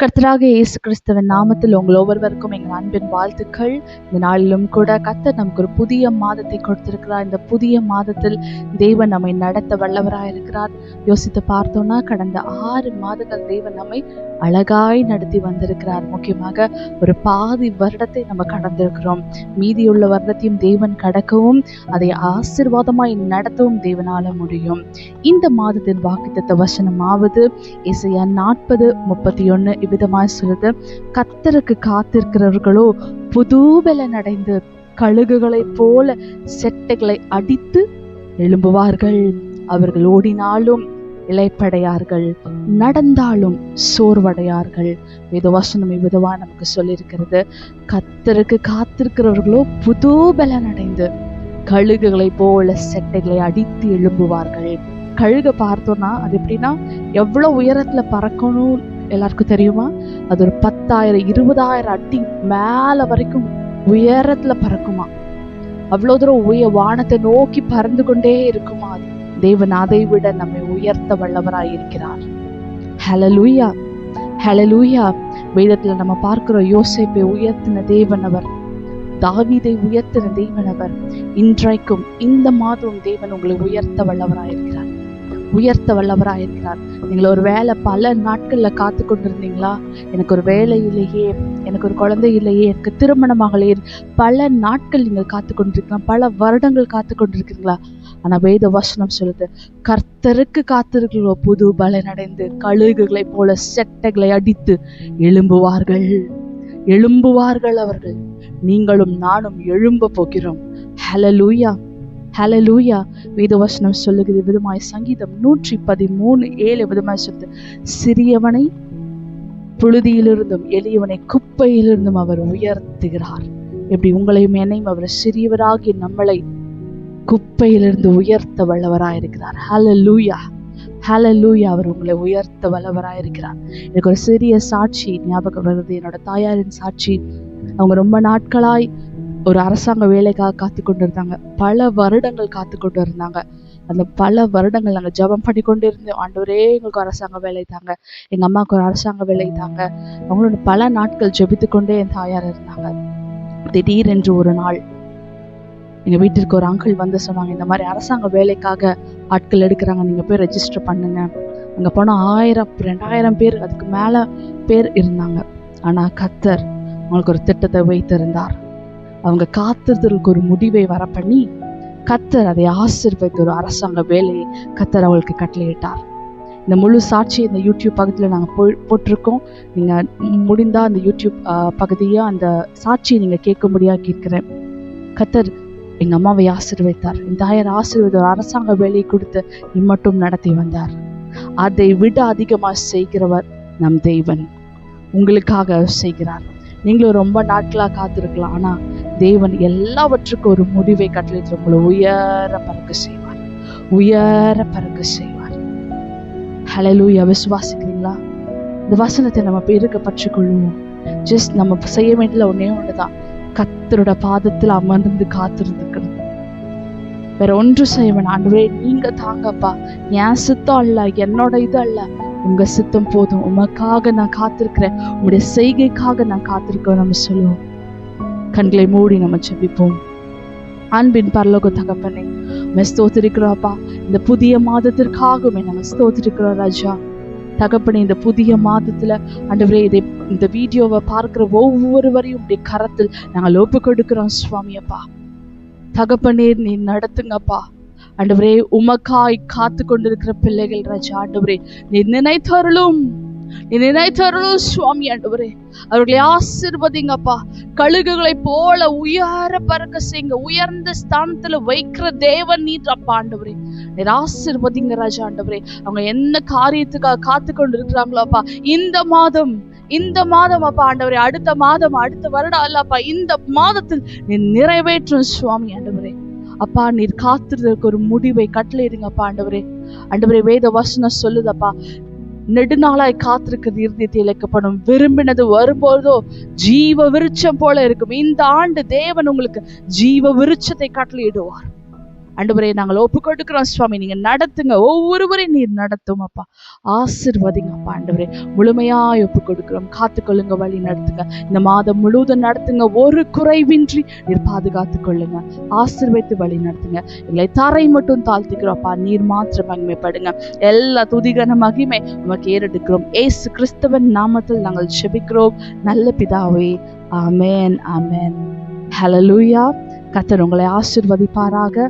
கர்த்தராக இயேசு கிறிஸ்துவின் நாமத்தில் உங்கள் ஒவ்வொருவருக்கும் எங்கள் அன்பின் வாழ்த்துக்கள். இந்த நாளிலும் கூட கர்த்தர் நமக்கு ஒரு புதிய மாதத்தை கொடுத்திருக்கிறார். இந்த புதிய மாதத்தில் தேவன் நம்மை நடத்த வல்லவராக இருக்கிறார் யோசித்து பார்த்தோம்னா கடந்த ஆறு மாதங்கள் தேவன் நம்மை அழகாய் நடத்தி வந்திருக்கிறார். முக்கியமாக ஒரு பாதி வருடத்தை நம்ம கடந்திருக்கிறோம். மீதியுள்ள வருடத்தையும் தேவன் கடக்கவும் அதை ஆசிர்வாதமாய் நடத்தவும் தேவனால முடியும். இந்த மாதத்தின் வாக்குத்த வசனமாவது இசையா நாற்பது முப்பத்தி ஒன்று இவ்விதமாய் சொல்லுது. கத்தருக்கு காத்திருக்கிறவர்களோ புது பலன் அடைந்து கழுகுகளைப் போல செட்டைகளை அடித்து எழும்புவார்கள். அவர்கள் ஓடினாலும் இலைப்படையார்கள் நடந்தாலும் சோர்வடையார்கள். வேத வசனம் இவ்விதமா நமக்கு சொல்லியிருக்கிறது. கத்தருக்கு காத்திருக்கிறவர்களோ புது பலன் அடைந்து கழுகுகளை போல செட்டைகளை அடித்து எழும்புவார்கள். கழுகை பார்த்தோம்னா அது எப்படின்னா எவ்வளவு உயரத்துல பறக்கணும் எல்லாருக்கும் தெரியுமா? அது ஒரு பத்தாயிரம் இருபதாயிரம் அடி மேல வரைக்கும் உயரத்துல பறக்குமா? அவ்வளவு தூரம் உய வானத்தை நோக்கி பறந்து கொண்டே இருக்குமா அது? தேவன் அதை விட நம்மை உயர்த்த வல்லவராயிருக்கிறார் ஹலலூயா ஹலலூயா வேதத்துல நம்ம பார்க்கிறோம் யோசைப்பை உயர்த்தின தேவன் அவர். உயர்த்தின தேவனவர் இன்றைக்கும் இந்த மாதம் தேவன் உங்களை உயர்த்த வல்லவராயிருக்கிறார் உயர்த்த வல்லவராயிருக்கிறார் நீங்கள் ஒரு வேலை பல நாட்கள்ல காத்து கொண்டிருந்தீங்களா? எனக்கு ஒரு வேலை இல்லையே. எனக்கு ஒரு குழந்தை இல்லையே. எனக்கு திருமணமாகலையே பல நாட்கள் நீங்கள் காத்து கொண்டிருக்கலாம். பல வருடங்கள் காத்து கொண்டிருக்கிறீங்களா ஆனா வேத வசனம் சொல்லுது கர்த்தருக்கு காத்திருக்கிறோ புது பலன் அடைந்து போல செட்டைகளை அடித்து எழும்புவார்கள். எழும்புவார்கள் அவர்கள். நீங்களும் நானும் எழும்ப போகிறோம். ஹலலூயா ஹலலூயா வேதவசனம் சொல்லுகிறது விதமாய் சங்கீதம் நூற்றி பதிமூணு ஏழு விதமாய் சொல்லுது. சிறியவனை புழுதியிலிருந்தும் எளியவனை குப்பையிலிருந்தும் அவர் உயர்த்துகிறார். எப்படி உங்களையும் என்னையும் அவர் சிறியவராகி நம்மளை குப்பையிலிருந்து உயர்த்த வல்லவராயிருக்கிறார். ஹலலூயா ஹலலூயா அவர் உங்களை உயர்த்த வல்லவராயிருக்கிறார். எனக்கு ஒரு சிறிய சாட்சி ஞாபகம் வருது. என்னோட தாயாரின் சாட்சி. அவங்க ரொம்ப நாட்களாய் ஒரு அரசாங்க வேலைக்காக காத்து கொண்டு இருந்தாங்க பல வருடங்கள் காத்து கொண்டு இருந்தாங்க அந்த பல வருடங்கள் நாங்கள் ஜெபம் பண்ணி கொண்டு இருந்தோம் ஆண்டவரே எங்களுக்கு அரசாங்க வேலை தாங்க. எங்க அம்மாவுக்கு ஒரு அரசாங்க வேலை தாங்க. அவங்களோட பல நாட்கள் ஜெபித்து கொண்டே என் தாயார் இருந்தாங்க. திடீரென்று ஒரு நாள் எங்கள் வீட்டிற்கு ஒரு அங்கிள் வந்து சொன்னாங்க இந்த மாதிரி அரசாங்க வேலைக்காக ஆட்கள் எடுக்கிறாங்க நீங்கள் போய் ரெஜிஸ்டர் பண்ணுங்க. அங்கே போனால் ஆயிரம் ரெண்டாயிரம் பேர் அதுக்கு மேலே பேர் இருந்தாங்க. ஆனால் கத்தர் அவங்களுக்கு ஒரு திட்டத்தை வைத்திருந்தார். அவங்க காத்திருத்தலுக்கு ஒரு முடிவை வர பண்ணி கத்தர் அதை ஆசீர்வதித்த ஒரு அரசாங்க வேலையை கத்தர் அவங்களுக்கு கட்டளையிட்டார். இந்த முழு சாட்சி இந்த யூடியூப் பக்கத்தில் நாங்கள் போ போட்டிருக்கோம். நீங்கள் முடிந்தால் அந்த யூடியூப் பகுதியாக அந்த சாட்சியை நீங்கள் கேட்கும்படியாக கேட்குறேன். கத்தர் எங்கள் அம்மாவை ஆசீர்வைத்தார் இந்த ஆயர் ஆசீர்வதி ஒரு அரசாங்க வேலையை கொடுத்து இம்மட்டும் நடத்தி வந்தார். அதை விட அதிகமாக செய்கிறவர் நம் தெய்வன் உங்களுக்காக செய்கிறார். நீங்களும் ரொம்ப நாட்களாக காத்திருக்கலாம். ஆனால் தேவன் எல்லாவற்றுக்கும் ஒரு முடிவை கட்டளையிட்டு உங்களை உயர பறக்க செய்வார். உயர பறக்க செய்வார். ஹலலூயா விசுவாசிக்கிறீங்களா? இந்த வசனத்தை நம்ம இருக்க பற்றி கொள்வோம். ஜஸ்ட் நம்ம செய்ய வேண்டியதுல ஒன்னே ஒண்ணுதான். கத்தரோட பாதத்தில் அமர்ந்து காத்திருந்துக்கணும். வேற ஒன்று செய்வன் ஆண்டவரே நீங்க தாங்கப்பா. என் சித்தம் அல்ல என்னோட இது அல்ல. உங்க சித்தம் போதும். உமக்காக நான் காத்திருக்கிறேன். உங்களுடைய செய்கைக்காக நான் காத்திருக்கேன் நம்ம சொல்லுவோம். கண்களை மூடி நம்ம செபிப்போம் அன்பின் பரலோக தகப்பனை உண்மை ஸ்தோத்திருக்கிறோம்ப்பா இந்த புதிய மாதத்திற்காகவே நம்ம ஸ்தோத்திருக்கிறோம் ராஜா. தகப்பனே இந்த புதிய மாதத்துல ஆண்டவரே இதை இந்த வீடியோவை பார்க்கிற ஒவ்வொருவரையும் உடைய கரத்தில் நாங்கள் ஒப்பு கொடுக்கிறோம் சுவாமியப்பா தகப்பனே நீ நடத்துங்கப்பா ஆண்டவரே உமக்காய் காத்து கொண்டிருக்கிற பிள்ளைகள் ராஜா ஆண்டவரே நீ நினைத்தருளும். நீ நினைத்தருளும் சுவாமி ஆண்டவரே. அவர்களை ஆசிர்வதிங்கப்பா. கழுகுகளை போல உயர பறக்க செய்யுங்க. உயர்ந்த ஸ்தானத்துல வைக்கிற தேவன் நீர் அப்பா ஆண்டவரே. நீர் ஆசிர்வதிங்க ராஜா ஆண்டவரே. அவங்க என்ன காரியத்துக்காக காத்து கொண்டு இருக்கிறாங்களோ அப்பா இந்த மாதம் இந்த மாதம் அப்பா ஆண்டவரே. அடுத்த மாதம் அடுத்த வருடம் அல்லப்பா. இந்த மாதத்தில் நீ நிறைவேற்றும் சுவாமி ஆண்டவரே. அப்பா நீர் காத்துறதுக்கு ஒரு முடிவை கட்டளையிடுங்கப்பா ஆண்டவரே. ஆண்டவரே வேத வசனம் சொல்லுதப்பா. நெடுநாளாய் காத்திருக்கிறது இறுதியத்தை இழைக்கப்படும். விரும்பினது வரும்போதோ ஜீவ விருட்சம் போல இருக்கும். இந்த ஆண்டு தேவன் உங்களுக்கு ஜீவ விருட்சத்தை கட்டளையிடுவார். ஆண்டவரே நாங்கள் ஒப்பு கொடுக்கிறோம் சுவாமி. நீங்க நடத்துங்க. ஒவ்வொருவரையும் நீர் நடத்தும் அப்பா. ஆசிர்வதிங்க அப்பா. ஆண்டவரே முழுமையாய் ஒப்பு கொடுக்கிறோம் காத்துக்கொள்ளுங்க வழி நடத்துங்க. இந்த மாதம் முழுவதும் நடத்துங்க. ஒரு குறைவின்றி நீர் பாதுகாத்து கொள்ளுங்க. ஆசிர்வைத்து வழி நடத்துங்க. எங்களை தரை மட்டும் தாழ்த்திக்கிறோம்ப்பா நீர் மாத்திரம் மகிமைப்படுங்க. எல்லா துதிகன மகிமை உமக்கு ஏறெடுக்கிறோம். ஏசு கிறிஸ்தவன் நாமத்தில் நாங்கள் செபிக்கிறோம் நல்ல பிதாவே. ஆமென் ஆமென். ஹலலூயா கத்தர் உங்களை ஆசிர்வதிப்பாராக.